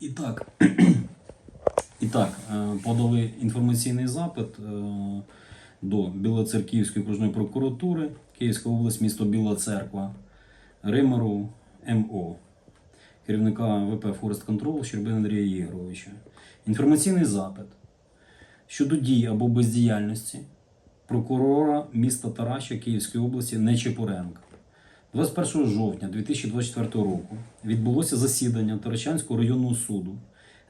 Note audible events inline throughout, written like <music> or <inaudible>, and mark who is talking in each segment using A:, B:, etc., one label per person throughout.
A: І так, <clears throat> і так, е, подали інформаційний запит е, до Білоцерківської окружної прокуратури, Київська область, місто Біла Церква, Римеру МО, керівника ВП Форест Control Щербина Андрія Ігоровича. Інформаційний запит щодо дій або бездіяльності прокурора міста Тараща Київської області Нечепуренка. 21 жовтня 2024 року відбулося засідання Таращанського районного суду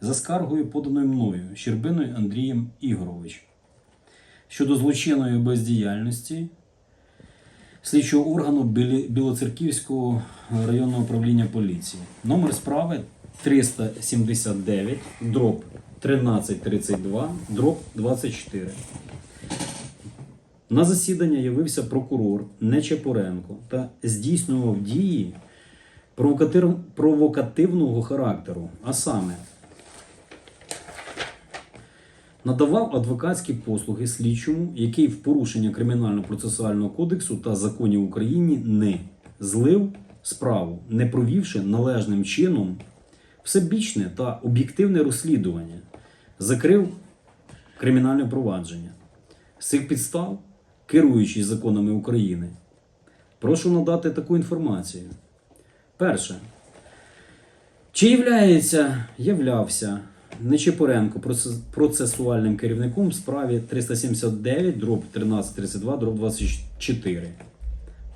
A: за скаргою, поданою мною Щербиною Андрієм Ігоровичем щодо злочинної бездіяльності слідчого органу Білоцерківського районного управління поліції. Номер справи 379, дроб 1332, дроб 24. На засідання явився прокурор Нечепоренко та здійснював дії провокативного характеру, а саме надавав адвокатські послуги слідчому, який в порушення Кримінально-процесуального кодексу та законів України не злив справу, не провівши належним чином всебічне та об'єктивне розслідування, закрив кримінальне провадження. З цих підстав, керуючись законами України, прошу надати таку інформацію. Перше. Чи являється, являвся Нечепоренко процесуальним керівником в справі 379 дроб 1332 дроб 24?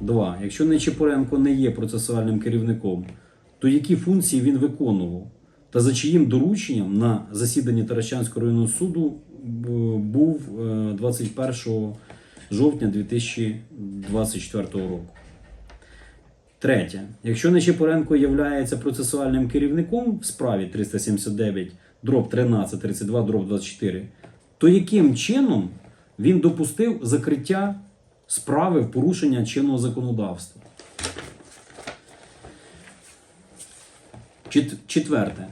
A: 2. Якщо Нечепоренко не є процесуальним керівником, то які функції він виконував? Та за чиїм дорученням на засіданні Таращанського районного суду був е, 21 жовтня 2024 року? Третє. Якщо Нечипоренко є процесуальним керівником в справі 379 дроб 13, 32, дроб 24, то яким чином він допустив закриття справи в порушення чинного законодавства? Чет- Четверте.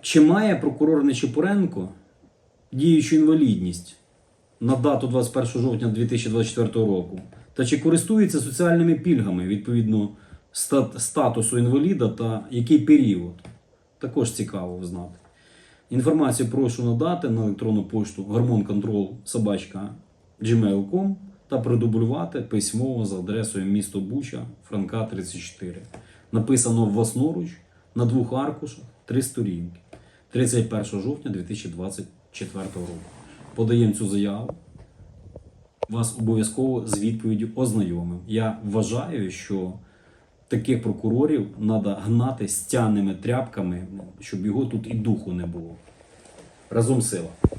A: Чи має прокурор Нечипоренко діючу інвалідність на дату 21 жовтня 2024 року? Та чи користується соціальними пільгами відповідно ста- статусу інваліда та який період? Також цікаво знати. Інформацію прошу надати на електронну пошту gmail.com та продублювати письмово за адресою місто Буча, Франка 34. Написано власноруч на двох аркушах, три сторінки. 31 жовтня 2024 року. Подаємо цю заяву. Вас обов'язково з відповіддю ознайомив. Я вважаю, що таких прокурорів треба гнати стяними тряпками, щоб його тут і духу не було. Разом сила.